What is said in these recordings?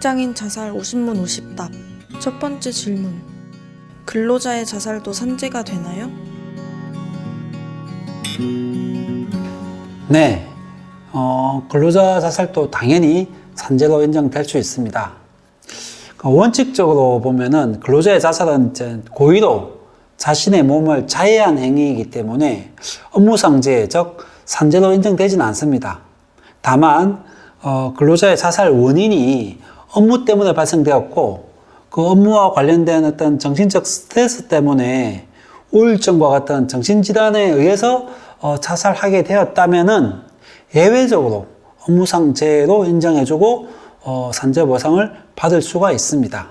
직장인 자살 50문 50답. 첫 번째 질문. 근로자의 자살도 산재가 되나요? 네, 어, 근로자 자살도 당연히 산재로 인정될 수 있습니다. 그 원칙적으로 보면은 근로자의 자살은 고의로 자신의 몸을 자해한 행위이기 때문에 업무상재, 즉 산재로 인정되지는 않습니다. 다만 어, 근로자의 자살 원인이 업무 때문에 발생되었고 그 업무와 관련된 어떤 정신적 스트레스 때문에 우울증과 같은 정신질환에 의해서 어, 자살하게 되었다면은 예외적으로 업무상재로 인정해주고 어, 산재 보상을 받을 수가 있습니다.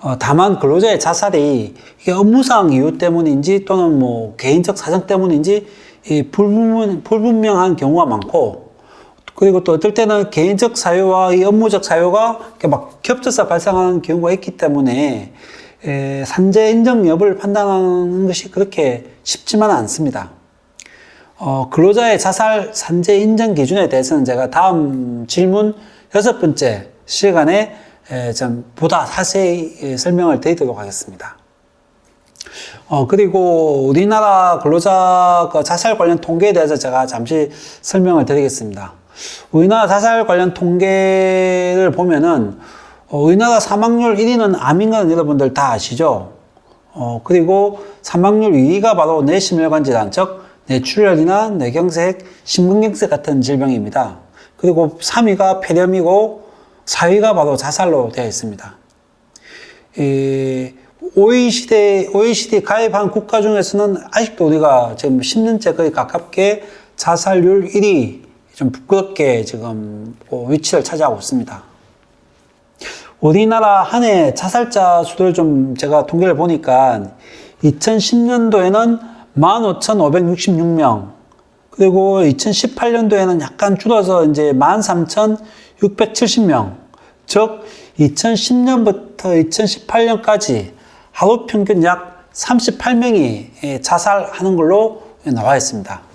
어, 다만 근로자의 자살이 이게 업무상 이유 때문인지 또는 뭐 개인적 사정 때문인지 이 불분, 불분명한 경우가 많고 그리고 또 어떨 때는 개인적 사유와 이 업무적 사유가 이렇게 막 겹쳐서 발생하는 경우가 있기 때문에 에, 산재 인정 여부를 판단하는 것이 그렇게 쉽지만은 않습니다. 어, 근로자의 자살 산재 인정 기준에 대해서는 제가 다음 질문 여섯 번째 시간에 에, 좀 보다 자세히 설명을 드리도록 하겠습니다. 어, 그리고 우리나라 근로자 그 자살 관련 통계에 대해서 제가 잠시 설명을 드리겠습니다. 우리나라 자살 관련 통계를 보면은 어, 우리나라 사망률 1위는 암인 건 여러분들 다 아시죠? 어, 그리고 사망률 2위가 바로 뇌심혈관 질환, 즉 뇌출혈이나 뇌경색, 심근경색 같은 질병입니다. 그리고 3위가 폐렴이고 4위가 바로 자살로 되어 있습니다. 이 OECD, OECD 가입한 국가 중에서는 아직도 우리가 지금 10년째 거의 가깝게 자살률 1위 좀 부끄럽게 지금 그 위치를 차지하고 있습니다. 우리나라 한 해 자살자 수를 좀 제가 통계를 보니까 2010년도에는 15,566명, 그리고 2018년도에는 약간 줄어서 이제 13,670명, 즉 2010년부터 2018년까지 하루 평균 약 38명이 자살하는 걸로 나와 있습니다.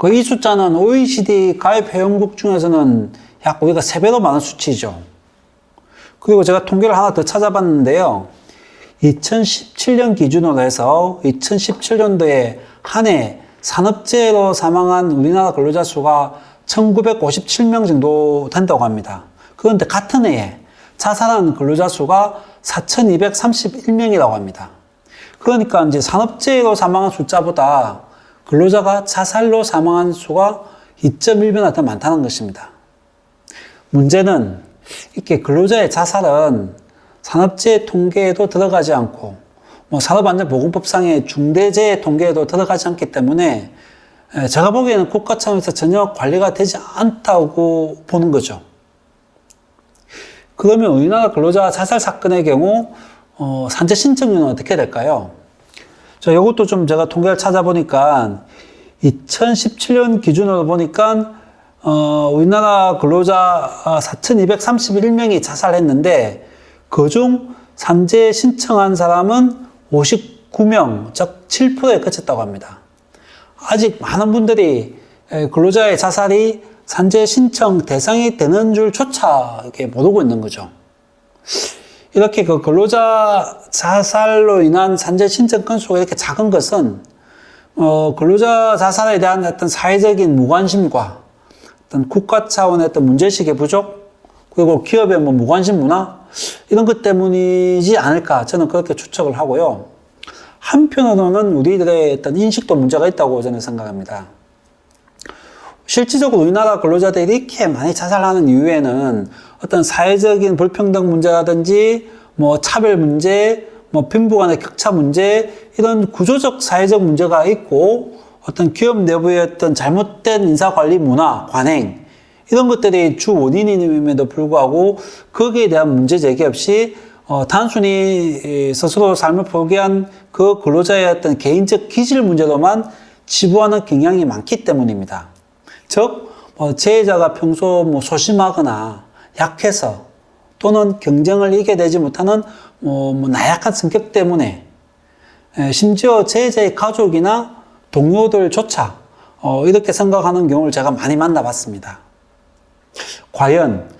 그 이 숫자는 OECD 가입 회원국 중에서는 약 우리가 3배로 많은 수치죠. 그리고 제가 통계를 하나 더 찾아봤는데요. 2017년 기준으로 해서 2017년도에 한 해 산업재해로 사망한 우리나라 근로자 수가 1957명 정도 된다고 합니다. 그런데 같은 해에 자살한 근로자 수가 4231명이라고 합니다. 그러니까 이제 산업재해로 사망한 숫자보다 근로자가 자살로 사망한 수가 2.1배나 더 많다는 것입니다. 문제는 이렇게 근로자의 자살은 산업재해 통계에도 들어가지 않고 뭐 산업안전보건법상의 중대재해 통계에도 들어가지 않기 때문에 제가 보기에는 국가 차원에서 전혀 관리가 되지 않다고 보는 거죠. 그러면 우리나라 근로자 자살 사건의 경우 어, 산재 신청률은 어떻게 될까요? 자, 이것도 좀 제가 통계를 찾아보니까 2017년 기준으로 보니까 어, 우리나라 근로자 4,231명이 자살했는데 그중 산재 신청한 사람은 59명, 즉 7%에 그쳤다고 합니다. 아직 많은 분들이 근로자의 자살이 산재 신청 대상이 되는 줄조차 모르고 있는 거죠. 이렇게 그 근로자 자살로 인한 산재 신청 건수가 이렇게 작은 것은 어, 근로자 자살에 대한 어떤 사회적인 무관심과 어떤 국가 차원의 어떤 문제식의 부족 그리고 기업의 뭐 무관심 문화 이런 것 때문이지 않을까 저는 그렇게 추측을 하고요. 한편으로는 우리들의 어떤 인식도 문제가 있다고 저는 생각합니다. 실질적으로 우리나라 근로자들이 이렇게 많이 자살하는 이유에는 어떤 사회적인 불평등 문제라든지 뭐 차별 문제, 뭐 빈부 간의 격차 문제 이런 구조적 사회적 문제가 있고 어떤 기업 내부의 어떤 잘못된 인사 관리 문화, 관행 이런 것들이 주 원인임에도 불구하고 거기에 대한 문제 제기 없이 어, 단순히 스스로 삶을 포기한 그 근로자의 어떤 개인적 기질 문제로만 지부하는 경향이 많기 때문입니다. 즉, 뭐 재해자가 평소 뭐 소심하거나 약해서 또는 경쟁을 이겨내지 못하는 뭐, 뭐 나약한 성격 때문에 심지어 재해자의 가족이나 동료들조차 어, 이렇게 생각하는 경우를 제가 많이 만나봤습니다. 과연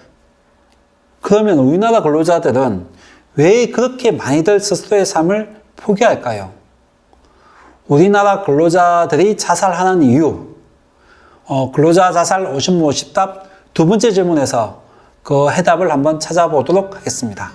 그러면 우리나라 근로자들은 왜 그렇게 많이들 스스로의 삶을 포기할까요? 우리나라 근로자들이 자살하는 이유, 어, 근로자 자살 50문 50답 두 번째 질문에서 그 해답을 한번 찾아보도록 하겠습니다.